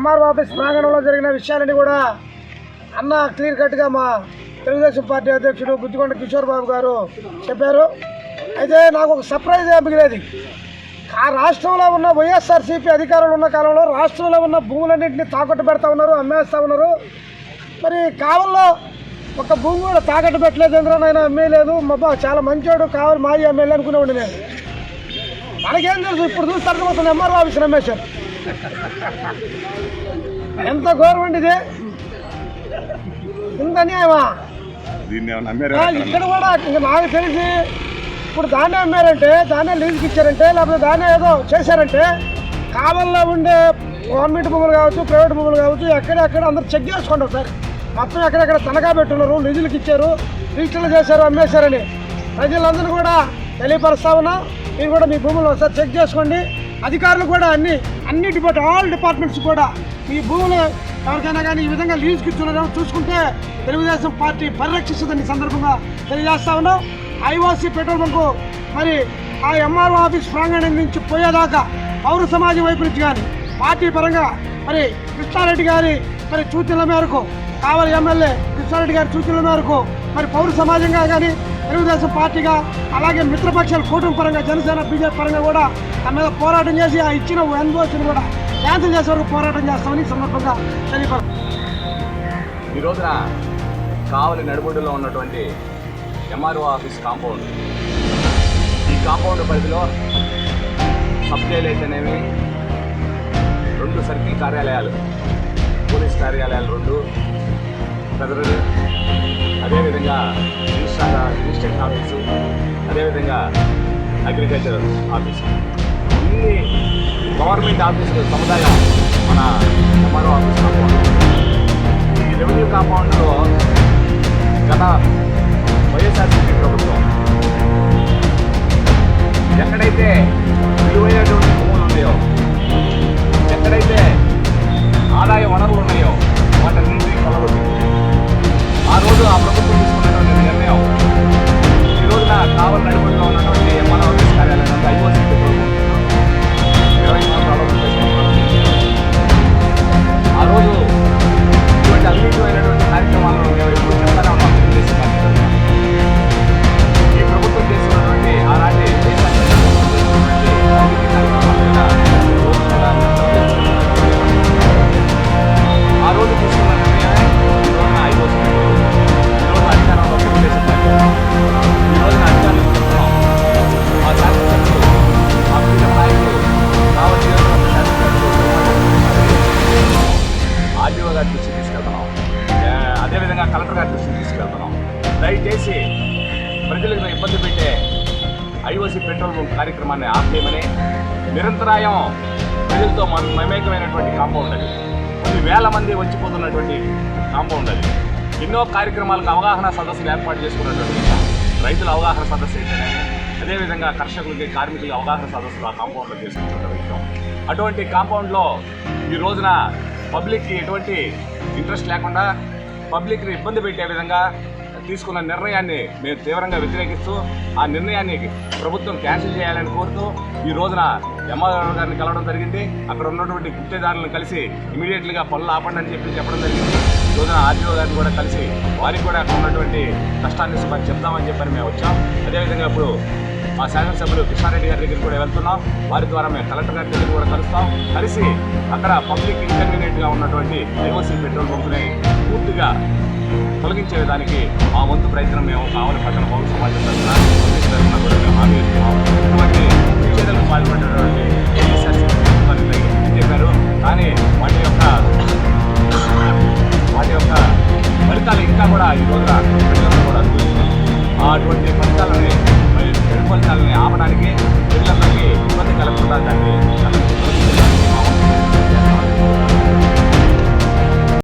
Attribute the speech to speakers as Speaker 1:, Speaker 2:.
Speaker 1: MR office ప్రాంగణంలో జరిగిన విషయాలన్నీ కూడా అన్న క్లియర్ కట్గా మా తెలుగుదేశం పార్టీ అధ్యక్షుడు బుద్దికొండ కిషోర్ బాబు గారు చెప్పారు. అయితే నాకు ఒక సర్ప్రైజ్ మిగిలేది. ఆ రాష్ట్రంలో ఉన్న వైఎస్ఆర్సీపీ అధికారులు ఉన్న కాలంలో రాష్ట్రంలో ఉన్న భూములన్నింటినీ తాకట్టు పెడతా ఉన్నారు అమ్మేస్తా ఉన్నారు. మరి కావల్లో ఒక భూమి కూడా తాకట్టు పెట్టలేదు ఎందుకంటే ఆయన అమ్మేయలేదు మబ్బా చాలా మంచోడు కావాలి మాది ఎమ్మెల్యే అనుకునేవాడు నేను. మనకేం తెలుసు ఇప్పుడు చూస్తారు మొత్తం ఎంఆర్ఓ ఆఫీస్ అమ్మేశారు ఎంత గౌరవం ఇది? ఇంత అన్యాయమా? ఇక్కడ కూడా ఇంకా నాకు తెలిసి ఇప్పుడు దాన్నే అమ్మారంటే దాన్నే లీజుకి ఇచ్చారంటే లేకపోతే దాన్నే ఏదో చేశారంటే కావల్లో ఉండే గవర్నమెంట్ భూములు కావచ్చు ప్రైవేట్ భూములు కావచ్చు ఎక్కడెక్కడ అందరూ చెక్ చేసుకోండి ఒకసారి మొత్తం ఎక్కడెక్కడ తనఖా పెట్టున్నారు లీజులకు ఇచ్చారు రిజిస్టర్లు చేశారు అమ్మేశారని ప్రజలందరూ కూడా తెలియపరుస్తా ఉన్నా. మీరు కూడా మీ భూములు ఒకసారి చెక్ చేసుకోండి. అధికారులు కూడా అన్ని అన్ని డిపార్ట్ ఆల్ డిపార్ట్మెంట్స్ కూడా ఈ భూములు ఎవరికైనా కానీ ఈ విధంగా లీజుకి ఇస్తున్నారో చూసుకుంటే తెలుగుదేశం పార్టీ పరిరక్షిస్తుందని సందర్భంగా తెలియజేస్తా ఉన్నాం. ఐఓసీ పెట్రోల్ బంకు మరి ఆ ఎంఆర్ఓ ఆఫీస్ ప్రాంగణం నుంచి పోయేదాకా పౌర సమాజం వైపు నుంచి కానీ పార్టీ పరంగా మరి కృష్ణారెడ్డి గారి మరి సూచనల మేరకు కావలి ఎమ్మెల్యే కృష్ణారెడ్డి గారి సూచనల మేరకు మరి పౌర సమాజంగా కానీ తెలుగుదేశం పార్టీగా అలాగే మిత్రపక్షాలు కూటమి పరంగా జనసేన బీజేపీ పరంగా కూడా తన మీద పోరాటం చేసి ఆ ఇచ్చిన ఎన్ఓసిని కూడా క్యాన్సిల్ చేసే వరకు పోరాటం చేస్తామని సందర్భంగా తెలియపడ
Speaker 2: ఈ రోజున కావలి నడుబొడ్డులో ఉన్నటువంటి ఎంఆర్ఓ ఆఫీస్ కాంపౌండ్. ఈ కాంపౌండ్ పరిధిలో సబ్ జైలు అయితేనేమి రెండు సర్కిల్ కార్యాలయాలు పోలీస్ కార్యాలయాలు రెండు ఫెడరల్ అదేవిధంగా రిజిస్ట్రార్ రిజిస్ట్రేషన్ ఆఫీసు అదేవిధంగా అగ్రికల్చర్ ఆఫీసు. ఇన్ని గవర్నమెంట్ ఆఫీసులు సముదాయం మన ఎంఆర్ఓ ఆఫీస్ కాంపౌండ్ ఈ రెవెన్యూ కాంపౌండ్లో గత వైఎస్ఆర్ ఐఓసీ పెట్రోల్ బంక్ కార్యక్రమాన్ని ఆపేయమని నిరంతరాయం ప్రజలతో మన మమేకమైనటువంటి కాంపౌండ్ అది. కొన్ని వేల మంది వచ్చిపోతున్నటువంటి కాంపౌండ్ అది. ఎన్నో కార్యక్రమాలకు అవగాహన సదస్సులు ఏర్పాటు చేసుకున్నటువంటి రైతుల అవగాహన సదస్సు అయితేనేమి అదేవిధంగా కర్షకులకి కార్మికులకి అవగాహన సదస్సులు ఆ కాంపౌండ్లో చేసుకుంటున్న విషయం. అటువంటి కాంపౌండ్లో ఈ రోజున పబ్లిక్కి ఎటువంటి ఇంట్రెస్ట్ లేకుండా పబ్లిక్ని ఇబ్బంది పెట్టే విధంగా తీసుకున్న నిర్ణయాన్ని మేము తీవ్రంగా వ్యతిరేకిస్తూ ఆ నిర్ణయాన్ని ప్రభుత్వం క్యాన్సిల్ చేయాలని కోరుతూ ఈ రోజున ఎంఆర్ఓ గారిని కలవడం జరిగింది. అక్కడ ఉన్నటువంటి గుత్తేదారులను కలిసి ఇమీడియట్లీగా పనులు ఆపండి అని చెప్పి చెప్పడం జరిగింది. రోజున ఆర్జీఓ గారిని కూడా కలిసి వారికి కూడా అక్కడ ఉన్నటువంటి కష్టాన్ని మనం చెప్తామని చెప్పని మేము వచ్చాం. అదేవిధంగా ఇప్పుడు మా శాసనసభ్యులు కృష్ణారెడ్డి గారి దగ్గరికి కూడా వెళ్తున్నాం. వారి ద్వారా మేము కలెక్టర్ గారి దగ్గర కూడా కలుస్తాం. కలిసి అక్కడ పబ్లిక్ ఇన్కన్వీనియంట్గా ఉన్నటువంటి ఐఓసీ పెట్రోల్ పంపుని పూర్తిగా తొలగించే విధానికి మా వంతు ప్రయత్నం మేము కావాలి పట్టణ పౌర సమాజం తరఫున తరఫున కూడా మేము హామీ ఇస్తున్నాం. ఇటువంటి విచ్ఛేదనకు పాల్పడినటువంటి కొన్ని ఫలితాలని చెడు ఫలితాలని ఆపడానికి పిల్లలకి ఇబ్బంది కలగకుండా దాన్ని